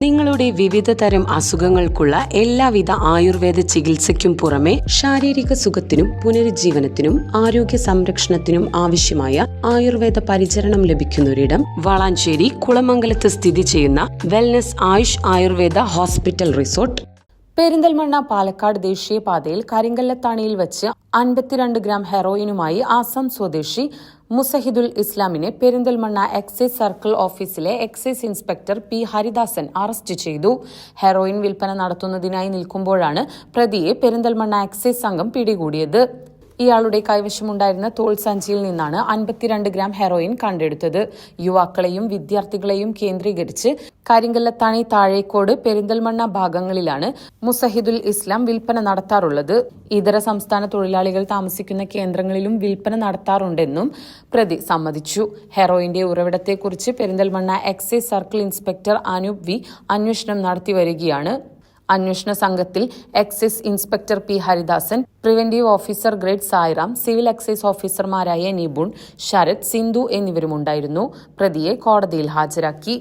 നിങ്ങളുടെ വിവിധ തരം അസുഖങ്ങൾക്കുള്ള എല്ലാവിധ ആയുർവേദ ചികിത്സയ്ക്കും പുറമെ ശാരീരിക സുഖത്തിനും പുനരുജ്ജീവനത്തിനും ആരോഗ്യ സംരക്ഷണത്തിനും ആവശ്യമായ ആയുർവേദ പരിചരണം ലഭിക്കുന്ന ഒരിടം വളാഞ്ചേരി കുളമംഗലത്ത് സ്ഥിതി ചെയ്യുന്ന wellness AYUSH Ayurveda hospital resort Perinthalmanna Palakkad ദേശീയപാതയിൽ കരിങ്കല്ലത്താണിയിൽ വെച്ച് അൻപത്തിരണ്ട് ഗ്രാം ഹെറോയിനുമായി ആസാം സ്വദേശി മുസഹിദുൽ ഇസ്ലാമിനെ പെരിന്തൽമണ്ണ എക്സൈസ് സർക്കിൾ ഓഫീസിലെ excise inspector P Haridasan arrest ചെയ്തു. ഹെറോയിൻ വിൽപ്പന നടത്തുന്നതിനായി നിൽക്കുമ്പോഴാണ് പ്രതിയെ പെരിന്തൽമണ്ണ എക്സൈസ് സംഘം പിടികൂടിയത്. ഇയാളുടെ കൈവശമുണ്ടായിരുന്ന തോൾ സഞ്ചിയിൽ നിന്നാണ് അൻപത്തിരണ്ട് ഗ്രാം ഹെറോയിൻ കണ്ടെടുത്തത്. യുവാക്കളെയും വിദ്യാർത്ഥികളെയും കേന്ദ്രീകരിച്ച് കരിങ്കല്ലത്താണി താഴേക്കോട് പെരിന്തൽമണ്ണ ഭാഗങ്ങളിലാണ് മുസഹിദുൽ ഇസ്ലാം വിൽപ്പന നടത്താറുള്ളത്. ഇതര സംസ്ഥാന തൊഴിലാളികൾ താമസിക്കുന്ന കേന്ദ്രങ്ങളിലും വിൽപ്പന നടത്താറുണ്ടെന്നും പ്രതി സമ്മതിച്ചു. ഹെറോയിന്റെ ഉറവിടത്തെക്കുറിച്ച് Perinthalmanna excise circle inspector Anoop V അന്വേഷണം നടത്തി വരികയാണ് അന്വേഷണ സംഘത്തിൽ excise inspector P Haridasan preventive officer grade Sairam civil excise ഓഫീസർമാരായ നിബുൺ ശരത് സിന്ധു എന്നിവരുമുണ്ടായിരുന്നു. പ്രതിയെ കോടതിയിൽ ഹാജരാക്കി.